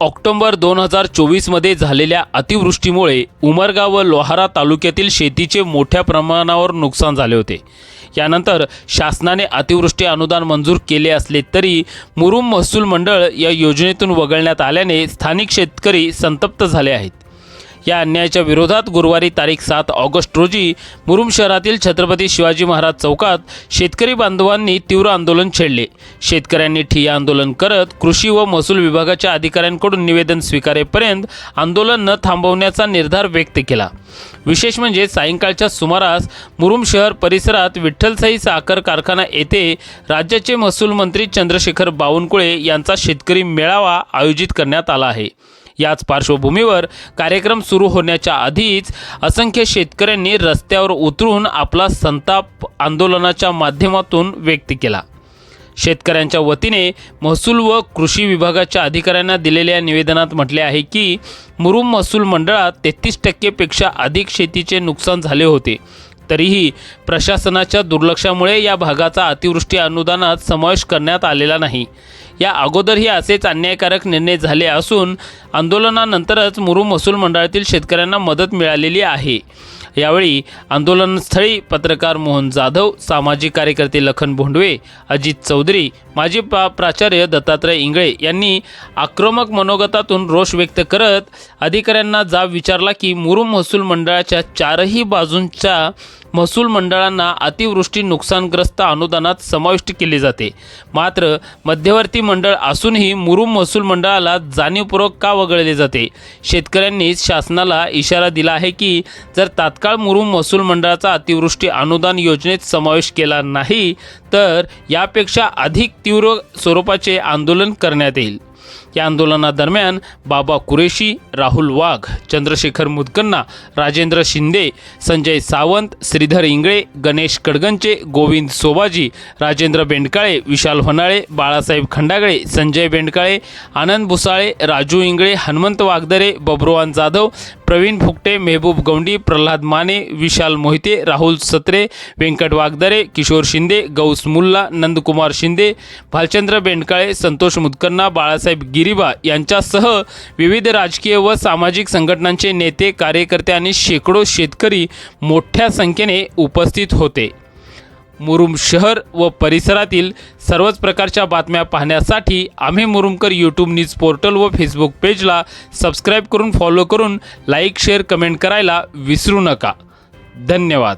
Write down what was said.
October दोन हजार चोवीसमध्ये झालेल्या अतिवृष्टीमुळे उमरगाव व लोहारा तालुक्यातील शेतीचे मोठ्या प्रमाणावर नुकसान झाले होते. यानंतर शासनाने अतिवृष्टी अनुदान मंजूर केले असले तरी मुरुम महसूल मंडळ या योजनेतून वगळण्यात आल्याने स्थानिक शेतकरी संतप्त झाले आहेत. या अन्यायाच्या विरोधात गुरुवारी तारीख सात ऑगस्ट रोजी मुरुम शहरातील छत्रपती शिवाजी महाराज चौकात शेतकरी बांधवांनी तीव्र आंदोलन छेडले. शेतकऱ्यांनी ठिय्या आंदोलन करत कृषी व महसूल विभागाच्या अधिकाऱ्यांकडून निवेदन स्वीकारेपर्यंत आंदोलन न थांबवण्याचा निर्धार व्यक्त केला. विशेष म्हणजे सायंकाळच्या सुमारास मुरुम शहर परिसरात विठ्ठलसाई साखर कारखाना येथे राज्याचे महसूल मंत्री चंद्रशेखर बावनकुळे यांचा शेतकरी मेळावा आयोजित करण्यात आला आहे. याच पार्श्वभूमीवर कार्यक्रम सुरू होण्याच्या आधीच असंख्य शेतकऱ्यांनी रस्त्यावर उतरून आपला संताप आंदोलनाच्या माध्यमातून व्यक्त केला. शेतकऱ्यांच्या वतीने महसूल व कृषी विभागाच्या अधिकाऱ्यांना दिलेल्या निवेदनात म्हटले आहे की मुरुम महसूल मंडळात तेहतीस टक्केपेक्षा अधिक शेतीचे नुकसान झाले होते. तरीही प्रशासनाच्या दुर्लक्षामुळे या भागाचा अतिवृष्टी अनुदानात समावेश करण्यात आलेला नाही. या अगोदरही असेच अन्यायकारक निर्णय झाले असून आंदोलनानंतरच मुरुम महसूल मंडळातील शेतकऱ्यांना मदत मिळालेली आहे. यावेळी आंदोलनस्थळी पत्रकार मोहन जाधव सामाजिक कार्यकर्ते लखन भोंडवे अजित चौधरी माजी पा प्राचार्य दत्तात्रय इंगळे यांनी आक्रमक मनोगतातून रोष व्यक्त करत अधिकाऱ्यांना जाब विचारला की मुरुम महसूल मंडळाच्या चारही बाजूंच्या महसूल मंडळांना अतिवृष्टी नुकसानग्रस्त अनुदानात समाविष्ट केले जाते. मात्र मध्यवर्ती मंडळ असूनही मुरुम महसूल मंडळाला जाणीवपूर्वक का वगळले जाते? शेतकऱ्यांनी शासनाला इशारा दिला आहे की जर तात्काळ मुरुम महसूल मंडळाचा अतिवृष्टी अनुदान योजनेत समावेश केला नाही तर यापेक्षा अधिक तीव्र स्वरूपाचे आंदोलन करण्यात येईल. या आंदोलनादरम्यान बाबा कुरेशी राहुल वाघ चंद्रशेखर मुदकन्ना राजेंद्र शिंदे संजय सावंत श्रीधर इंगळे गणेश कडगंचे गोविंद सोबाजी राजेंद्र बेंडकाळे विशाल होनाळे बाळासाहेब खंडागळे संजय बेंडकाळे आनंद भुसाळे राजू इंगळे हनुमंत वागदरे बब्रुवान जाधव प्रवीण फुकटे मेहबूब गौंडी प्रल्हाद माने विशाल मोहिते राहुल सत्रे व्यंकट वागदरे किशोर शिंदे गौस मुल्ला नंदकुमार शिंदे भालचंद्र बेंडकाळे संतोष मुदकन्ना बाळासाहेब गिरिबा यांच्यासह विविध राजकीय व सामाजिक संघटनांचे नेते कार्यकर्ते आणि शेकडो शेतकरी मोठ्या संख्येने उपस्थित होते. मुरुम शहर व परिसरातील सर्वच प्रकारच्या बातम्या पाहण्यासाठी आम्ही मुरुमकर यूट्यूब न्यूज पोर्टल व फेसबुक पेजला सबस्क्राईब करून फॉलो करून लाईक शेअर कमेंट करायला विसरू नका. धन्यवाद.